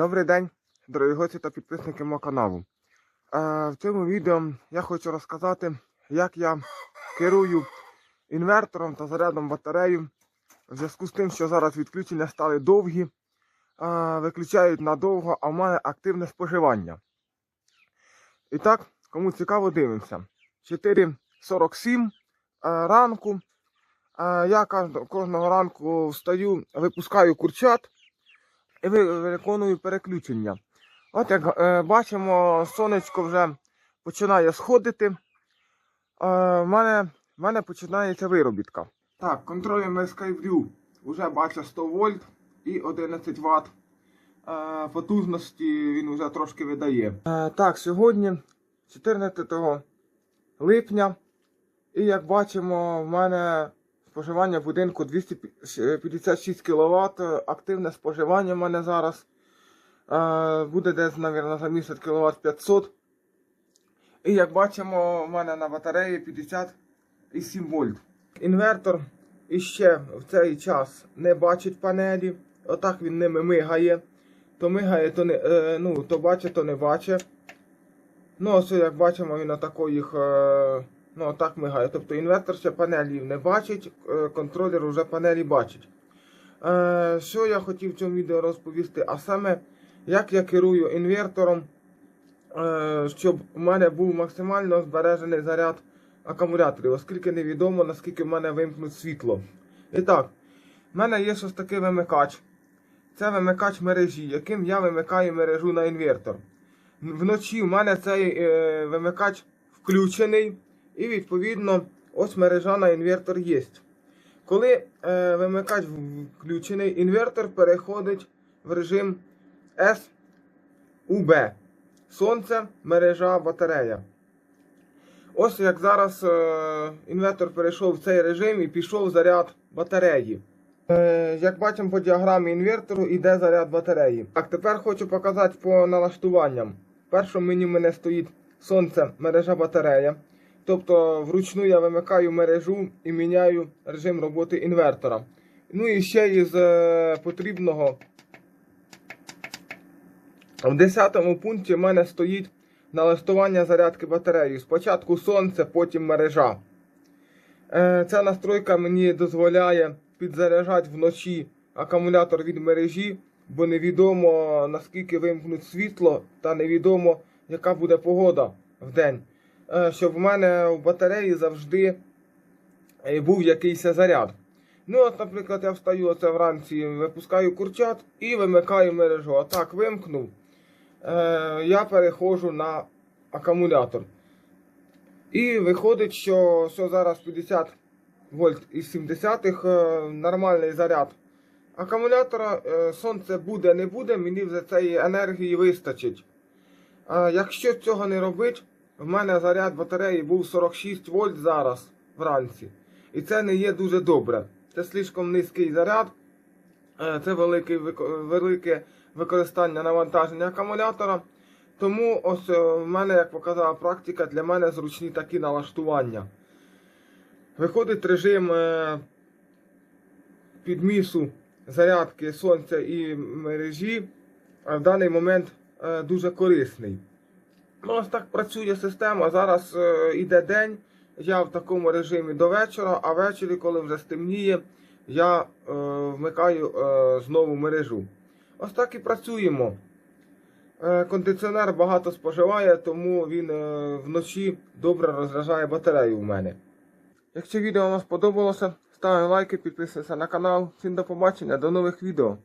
Добрий день, дорогі гості та підписники мого каналу. Е, в цьому відео я хочу розказати, як я керую інвертором та зарядом батарею. В зв'язку з тим, що зараз відключення стали довгі, е, виключають надовго, а в мене активне споживання. І так, кому цікаво, дивимося. 4.47 е, ранку. Я кожного ранку встаю, випускаю курчат і виконую переключення. От як е, бачимо, сонечко вже починає сходити. Е, в, мене, в мене починається виробітка. Так, контролюємо SkyView. Вже бачу 100 вольт і 11 Вт. Е, потужності він вже трошки видає. Е, так, сьогодні 14 липня. І як бачимо, в мене споживання будинку 256 кВт. Активне споживання в мене зараз. Е, буде десь, мабуть, за місяць кВт 500. І як бачимо, в мене на батареї 57 вольт. Інвертор іще в цей час не бачить панелі. Отак він ними мигає. То мигає, то не, е, ну, то бачить, то не бачить. Ну, ось як бачимо, він отако їх е, ну, отак мигає. Тобто інвертор ще панелі не бачить, е, контролер вже панелі бачить. Е, що я хотів в цьому відео розповісти? А саме, як я керую інвертором, е, щоб у мене був максимально збережений заряд акумуляторів, оскільки невідомо, наскільки в мене вимкнуть світло. І так, в мене є щось такий вимикач. Це вимикач мережі, яким я вимикаю мережу на інвертор. Вночі в мене цей вимикач включений, і відповідно ось мережа на інвертор є. Коли е, вимикач включений, інвертор переходить в режим SUB. Сонце, мережа, батарея. Ось як зараз е, інвертор перейшов в цей режим і пішов заряд батареї. Е, як бачимо по діаграмі інвертору йде заряд батареї. Так, тепер хочу показати по налаштуванням. В першому меню в мене стоїть сонце, мережа батарея. Тобто вручну я вимикаю мережу і міняю режим роботи інвертора. Ну і ще із е, потрібного в 10 пункті в мене стоїть налаштування зарядки батареї. Спочатку сонце, потім мережа. Е, Ця настройка мені дозволяє підзаряджати вночі акумулятор від мережі, бо невідомо наскільки вимкнуть світло, та невідомо, яка буде погода в день. Е, Щоб в мене в батареї завжди е, був якийсь заряд. Ну, от, наприклад, я встаю оце вранці, випускаю курчат і вимикаю мережу. А так вимкнув. Е, я переходжу на акумулятор. І виходить, що, що зараз 50 вольт із 70 е, нормальний заряд акумулятора. Е, сонце буде, не буде, мені вже цієї енергії вистачить. А якщо цього не робити, в мене заряд батареї був 46 вольт зараз вранці. І це не є дуже добре. Це слишком низький заряд. Е, Це вико- велике використання навантаження акумулятора. Тому ось е, в мене, як показала практика, для мене зручні такі налаштування. Виходить режим е, підмісу зарядки сонця і мережі. В даний момент дуже корисний. Ну, ось так працює система. Зараз е, іде день. Я в такому режимі до вечора, а ввечері, коли вже стемніє, я е, вмикаю е, знову мережу. Ось так і працюємо. Е, кондиціонер багато споживає, тому він е, вночі добре розряджає батарею у мене. Якщо відео вам сподобалося, ставимо лайки, підписуйтесь на канал. Всім до побачення, до нових відео.